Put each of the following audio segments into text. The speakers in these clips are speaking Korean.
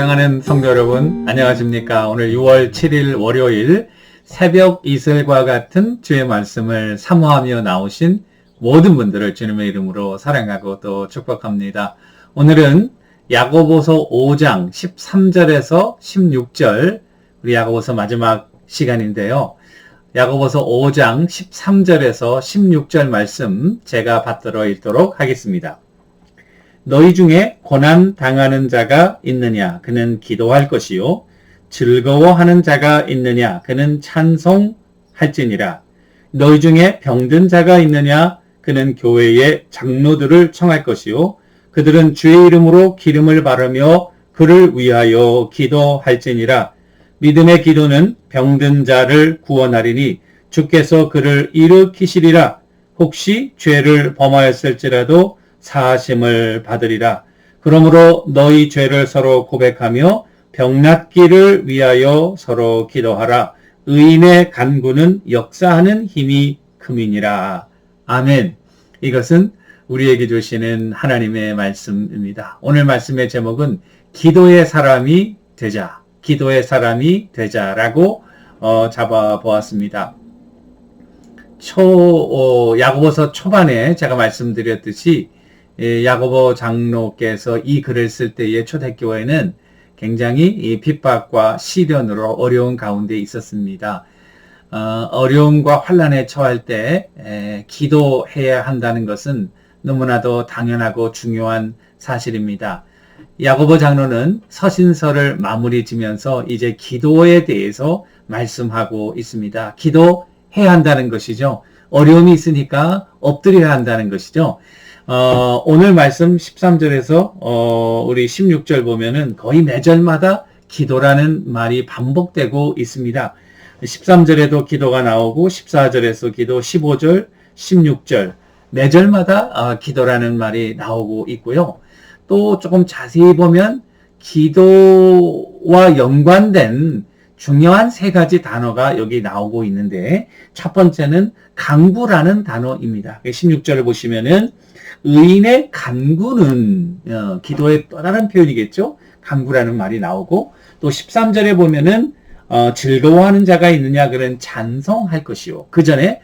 사랑하는 성도 여러분, 안녕하십니까? 오늘 6월 7일 월요일 새벽 이슬과 같은 주의 말씀을 사모하며 나오신 모든 분들을 주님의 이름으로 사랑하고 또 축복합니다. 오늘은 야고보서 5장 13절에서 16절 우리 야고보서 마지막 시간인데요. 야고보서 5장 13절에서 16절 말씀 제가 받들어 읽도록 하겠습니다. 너희 중에 고난 당하는 자가 있느냐? 그는 기도할 것이요. 즐거워하는 자가 있느냐? 그는 찬송할지니라. 너희 중에 병든 자가 있느냐? 그는 교회의 장로들을 청할 것이요. 그들은 주의 이름으로 기름을 바르며 그를 위하여 기도할지니라. 믿음의 기도는 병든 자를 구원하리니 주께서 그를 일으키시리라. 혹시 죄를 범하였을지라도 사하심을 받으리라. 그러므로 너희 죄를 서로 고백하며 병낫기를 위하여 서로 기도하라. 의인의 간구는 역사하는 힘이 금이니라. 아멘. 이것은 우리에게 주시는 하나님의 말씀입니다. 오늘 말씀의 제목은 기도의 사람이 되자. 기도의 사람이 되자라고 어, 잡아보았습니다. 초 어, 야고보서 초반에 제가 말씀드렸듯이 예, 야고보 장로께서 이 글을 쓸 때의 초대교회는 굉장히 핍박과 시련으로 어려운 가운데 있었습니다. 어, 려움과 환란에 처할 때 에, 기도해야 한다는 것은 너무나도 당연하고 중요한 사실입니다. 야고보 장로는 서신서를 마무리 지면서 이제 기도에 대해서 말씀하고 있습니다. 기도해야 한다는 것이죠. 어려움이 있으니까 엎드려야 한다는 것이죠. 어, 오늘 말씀 13절에서 어, 우리 16절 보면은 거의 매절마다 기도라는 말이 반복되고 있습니다. 13절에도 기도가 나오고 14절에서 기도, 15절, 16절 매절마다 어, 기도라는 말이 나오고 있고요. 또 조금 자세히 보면 기도와 연관된 중요한 세 가지 단어가 여기 나오고 있는데 첫 번째는 강구라는 단어입니다. 16절을 보시면은 의인의 간구는 어, 기도의 또 다른 표현이겠죠. 간구라는 말이 나오고 또 13절에 보면은 어, 즐거워하는 자가 있느냐 그는 찬송할 것이요. 그 전에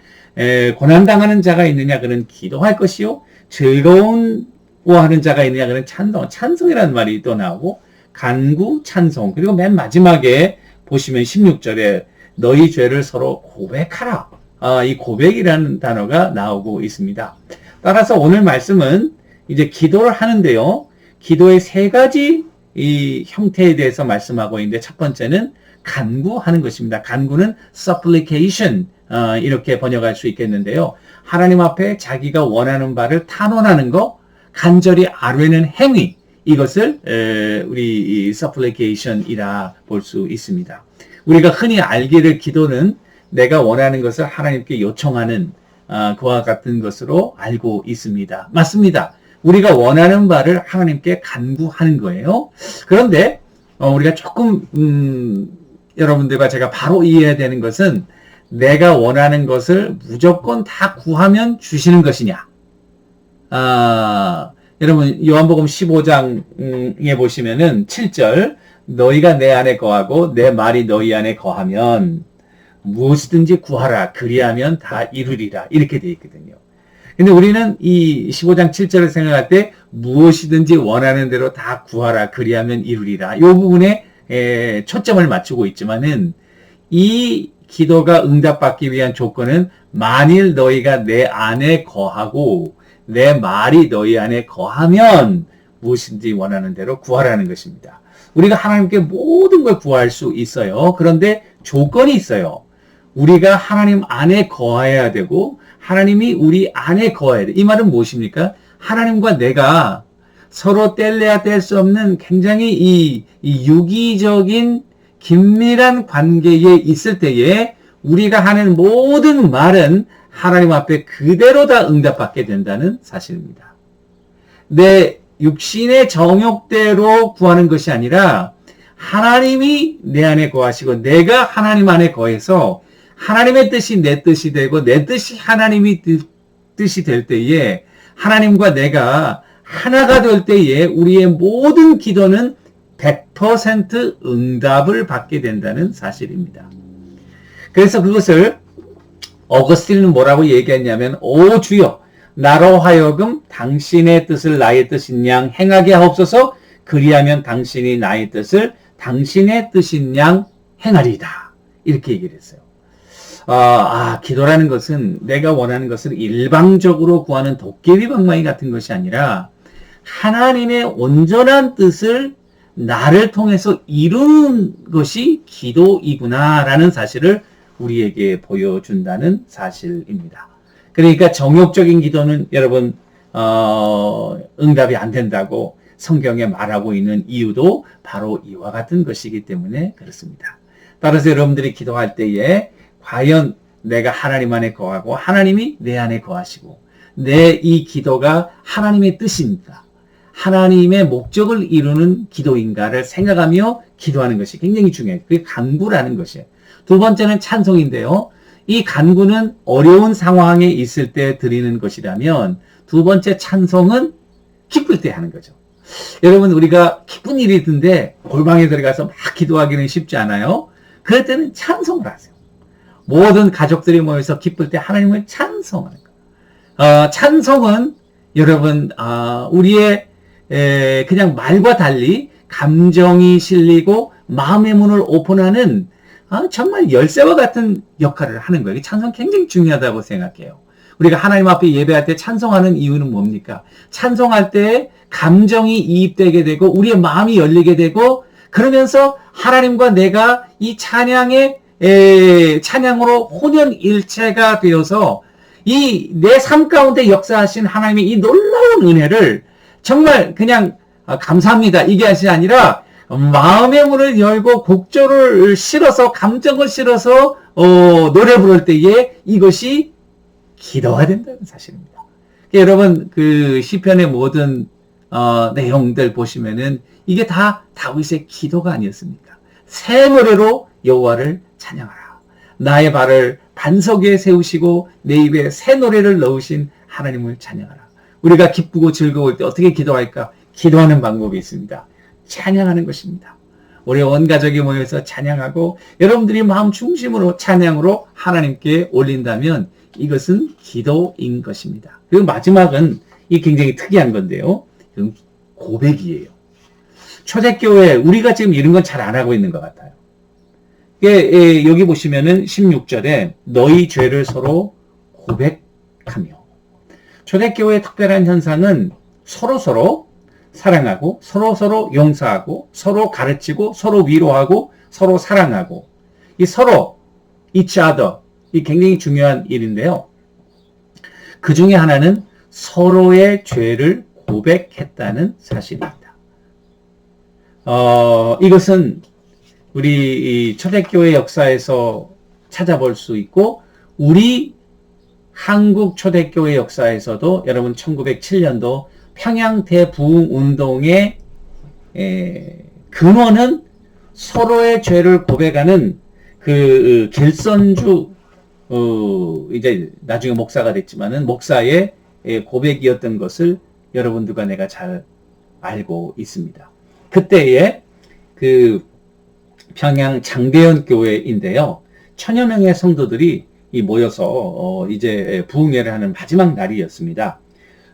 고난 당하는 자가 있느냐 그는 기도할 것이요. 즐거운 하는 자가 있느냐 그는 찬송. 찬송이라는 말이 또 나오고 간구 찬송. 그리고 맨 마지막에 보시면 16절에 너희 죄를 서로 고백하라. 아, 이 고백이라는 단어가 나오고 있습니다. 따라서 오늘 말씀은 이제 기도를 하는데요. 기도의 세 가지 이 형태에 대해서 말씀하고 있는데 첫 번째는 간구하는 것입니다. 간구는 supplication 어, 이렇게 번역할 수 있겠는데요. 하나님 앞에 자기가 원하는 바를 탄원하는 거, 간절히 아뢰는 행위 이것을 에, 우리 supplication이라 볼 수 있습니다. 우리가 흔히 알기를 기도는 내가 원하는 것을 하나님께 요청하는 아, 그와 같은 것으로 알고 있습니다. 맞습니다. 우리가 원하는 바를 하나님께 간구하는 거예요. 그런데 어, 우리가 조금 음, 여러분들과 제가 바로 이해해야 되는 것은 내가 원하는 것을 무조건 다 구하면 주시는 것이냐. 아, 여러분 요한복음 15장에 보시면은 7절 너희가 내 안에 거하고 내 말이 너희 안에 거하면 무엇이든지 구하라 그리하면 다 이루리라 이렇게 되어 있거든요. 근데 우리는 이 15장 7절을 생각할 때 무엇이든지 원하는 대로 다 구하라 그리하면 이루리라 이 부분에 에, 초점을 맞추고 있지만은 이 기도가 응답받기 위한 조건은 만일 너희가 내 안에 거하고 내 말이 너희 안에 거하면 무엇인지 원하는 대로 구하라는 것입니다. 우리가 하나님께 모든 걸 구할 수 있어요. 그런데 조건이 있어요. 우리가 하나님 안에 거해야 되고 하나님이 우리 안에 거해야 돼. 이 말은 무엇입니까? 하나님과 내가 서로 뗄래야 뗄 수 없는 굉장히 이, 이 유기적인 긴밀한 관계에 있을 때에 우리가 하는 모든 말은 하나님 앞에 그대로 다 응답받게 된다는 사실입니다. 내 육신의 정욕대로 구하는 것이 아니라 하나님이 내 안에 거하시고 내가 하나님 안에 거해서 하나님의 뜻이 내 뜻이 되고 내 뜻이 하나님이 뜻이 될 때에 하나님과 내가 하나가 될 때에 우리의 모든 기도는 100% 응답을 받게 된다는 사실입니다. 그래서 그것을 어거스틴은 뭐라고 얘기했냐면 오 주여 나로 하여금 당신의 뜻을 나의 뜻인 양 행하게 하옵소서 그리하면 당신이 나의 뜻을 당신의 뜻인 양 행하리이다. 이렇게 얘기를 했어요. 아, 아, 기도라는 것은 내가 원하는 것을 일방적으로 구하는 도깨비 방망이 같은 것이 아니라 하나님의 온전한 뜻을 나를 통해서 이루는 것이 기도이구나라는 사실을 우리에게 보여준다는 사실입니다. 그러니까 정욕적인 기도는 여러분 어, 응답이 안 된다고 성경에 말하고 있는 이유도 바로 이와 같은 것이기 때문에 그렇습니다. 따라서 여러분들이 기도할 때에 과연 내가 하나님 안에 거하고 하나님이 내 안에 거하시고 내 이 기도가 하나님의 뜻입니까? 하나님의 목적을 이루는 기도인가를 생각하며 기도하는 것이 굉장히 중요해요. 그게 간구라는 것이에요. 두 번째는 찬송인데요. 이 간구는 어려운 상황에 있을 때 드리는 것이라면 두 번째 찬송은 기쁠 때 하는 거죠. 여러분 우리가 기쁜 일이 있는데 골방에 들어가서 막 기도하기는 쉽지 않아요. 그럴 때는 찬송을 하세요. 모든 가족들이 모여서 기쁠 때 하나님을 찬송하는 거예요. 어, 찬송은 여러분 어, 우리의 에, 그냥 말과 달리 감정이 실리고 마음의 문을 오픈하는 어, 정말 열쇠와 같은 역할을 하는 거예요. 찬송 굉장히 중요하다고 생각해요. 우리가 하나님 앞에 예배할 때 찬송하는 이유는 뭡니까? 찬송할 때 감정이 이입되게 되고 우리의 마음이 열리게 되고 그러면서 하나님과 내가 이 찬양의 에, 찬양으로 혼연일체가 되어서 이 내 삶 가운데 역사하신 하나님의 이 놀라운 은혜를 정말 그냥 아, 감사합니다 이게 아니라 마음의 문을 열고 곡조를 실어서 감정을 실어서 어, 노래 부를 때에 이것이 기도가 된다는 사실입니다. 그러니까 여러분 그 시편의 모든 어, 내용들 보시면은 이게 다 다윗의 기도가 아니었습니까? 새 노래로 여호와를 찬양하라. 나의 발을 반석 위에 세우시고 내 입에 새 노래를 넣으신 하나님을 찬양하라. 우리가 기쁘고 즐거울 때 어떻게 기도할까? 기도하는 방법이 있습니다. 찬양하는 것입니다. 우리 온 가족이 모여서 찬양하고 여러분들이 마음 중심으로 찬양으로 하나님께 올린다면 이것은 기도인 것입니다. 그리고 마지막은 이 굉장히 특이한 건데요. 고백이에요. 초대교회 우리가 지금 이런 건 잘 안 하고 있는 것 같아요. 예, 여기 보시면은 16절에 너희 죄를 서로 고백하며 초대교회의 특별한 현상은 서로 서로 사랑하고 서로 서로 용서하고 서로 가르치고 서로 위로하고 서로 사랑하고 이 서로 each other 이 굉장히 중요한 일인데요. 그 중에 하나는 서로의 죄를 고백했다는 사실입니다. 어, 이것은 우리 초대교회 역사에서 찾아볼 수 있고 우리 한국 초대교회 역사에서도 여러분 1907년도 평양 대부흥 운동의 근원은 서로의 죄를 고백하는 그 길선주 어, 이제 나중에 목사가 됐지만은 목사의 고백이었던 것을 여러분들과 내가 잘 알고 있습니다. 그때에 그 평양 장대현 교회인데요. 천여 명의 성도들이 모여서 어, 이제 부흥회를 하는 마지막 날이었습니다.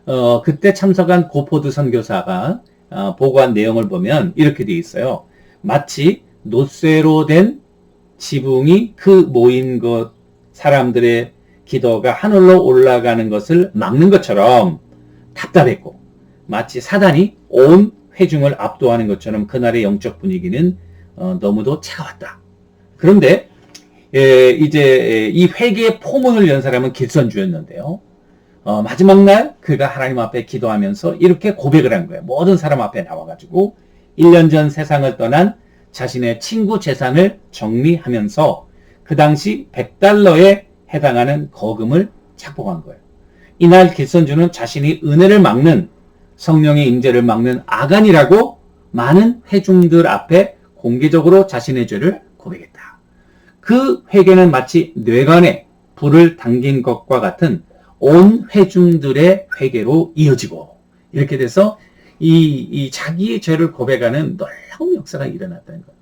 어, 그때 참석한 고포드 선교사가 어, 보고한 내용을 보면 이렇게 되어 있어요. 마치 노쇠로 된 지붕이 그 모인 것 사람들의 기도가 하늘로 올라가는 것을 막는 것처럼 답답했고 마치 사단이 온 회중을 압도하는 것처럼 그날의 영적 분위기는 어, 너무도 차가웠다. 그런데 에, 이제 이 회개의 포문을 연 사람은 길선주였는데요. 어, 마지막 날 그가 하나님 앞에 기도하면서 이렇게 고백을 한 거예요. 모든 사람 앞에 나와가지고 1년 전 세상을 떠난 자신의 친구 재산을 정리하면서 그 당시 100달러에 해당하는 거금을 착복한 거예요. 이날 길선주는 자신이 은혜를 막는 성령의 임재를 막는 아간이라고 많은 회중들 앞에 공개적으로 자신의 죄를 고백했다. 그 회개는 마치 뇌관에 불을 당긴 것과 같은 온 회중들의 회개로 이어지고 이렇게 돼서 이, 이 자기의 죄를 고백하는 놀라운 역사가 일어났다는 거예요.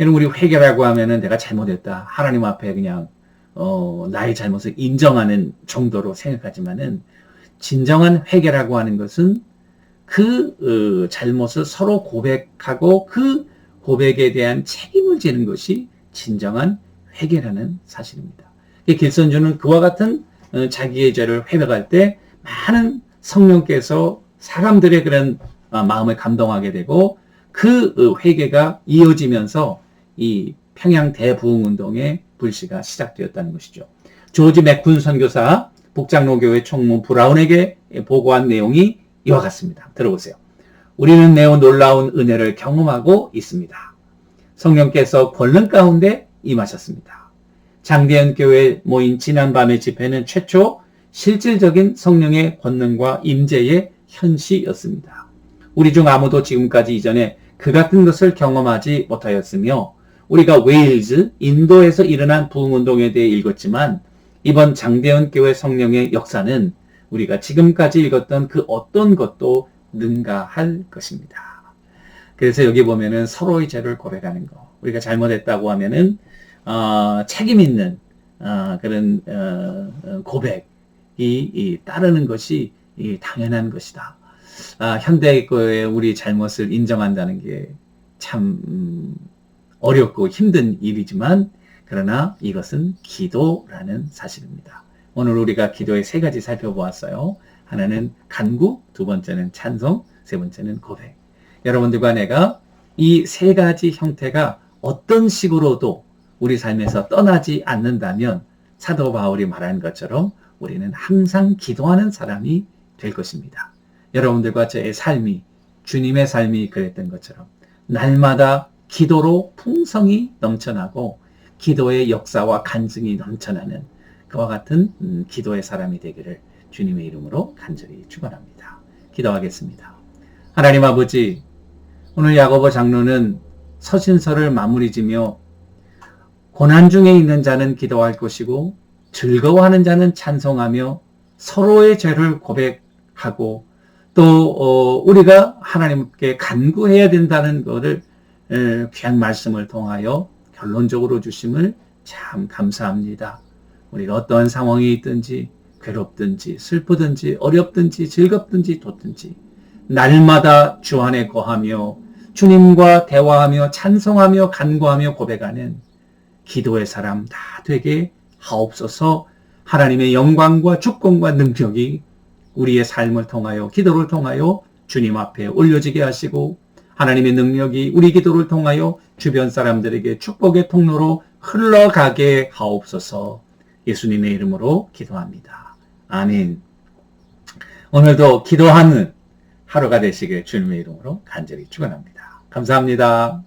여러분 우리 회개라고 하면은 내가 잘못했다. 하나님 앞에 그냥 어, 나의 잘못을 인정하는 정도로 생각하지만은 진정한 회개라고 하는 것은 그 어, 잘못을 서로 고백하고 그 고백에 대한 책임을 지는 것이 진정한 회개라는 사실입니다. 길선주는 그와 같은 어, 자기의 죄를 회백할 때 많은 성령께서 사람들의 그런 어, 마음을 감동하게 되고 그 어, 회개가 이어지면서 이 평양 대부흥운동의 불씨가 시작되었다는 것이죠. 조지 맥군 선교사 북장로교회 총무 브라운에게 보고한 내용이 이와 같습니다. 들어보세요. 우리는 매우 놀라운 은혜를 경험하고 있습니다. 성령께서 권능 가운데 임하셨습니다. 장대현 교회 모인 지난밤의 집회는 최초 실질적인 성령의 권능과 임재의 현시였습니다. 우리 중 아무도 지금까지 이전에 그 같은 것을 경험하지 못하였으며 우리가 웨일즈, 인도에서 일어난 부흥운동에 대해 읽었지만 이번 장대현 교회 성령의 역사는 우리가 지금까지 읽었던 그 어떤 것도 능가할 것입니다. 그래서 여기 보면은 서로의 죄를 고백하는 거. 우리가 잘못했다고 하면은 어, 책임 있는 어, 그런 어, 어 고백이 따르는 것이 당연한 것이다. 아, 현대의 우리 잘못을 인정한다는 게참 음, 어렵고 힘든 일이지만 그러나 이것은 기도라는 사실입니다. 오늘 우리가 기도의 세 가지 살펴보았어요. 하나는 간구, 두 번째는 찬송, 세 번째는 고백. 여러분들과 내가 이 세 가지 형태가 어떤 식으로도 우리 삶에서 떠나지 않는다면 사도 바울이 말한 것처럼 우리는 항상 기도하는 사람이 될 것입니다. 여러분들과 저의 삶이 주님의 삶이 그랬던 것처럼 날마다 기도로 풍성이 넘쳐나고 기도의 역사와 간증이 넘쳐나는 그와 같은 음, 기도의 사람이 되기를 주님의 이름으로 간절히 축원합니다. 기도하겠습니다. 하나님 아버지, 오늘 야고보 장로는 서신서를 마무리지며 고난 중에 있는 자는 기도할 것이고 즐거워하는 자는 찬송하며 서로의 죄를 고백하고 또 어, 우리가 하나님께 간구해야 된다는 것을 귀한 말씀을 통하여 결론적으로 주심을 참 감사합니다. 우리가 어떠한 상황이 있든지 괴롭든지 슬프든지 어렵든지 즐겁든지 돋든지 날마다 주 안에 거하며 주님과 대화하며 찬송하며 간구하며 고백하는 기도의 사람 다 되게 하옵소서 하나님의 영광과 주권과 능력이 우리의 삶을 통하여 기도를 통하여 주님 앞에 올려지게 하시고 하나님의 능력이 우리 기도를 통하여 주변 사람들에게 축복의 통로로 흘러가게 하옵소서 예수님의 이름으로 기도합니다. 아멘. 오늘도 기도하는 하루가 되시길 주님의 이름으로 간절히 축원합니다. 감사합니다.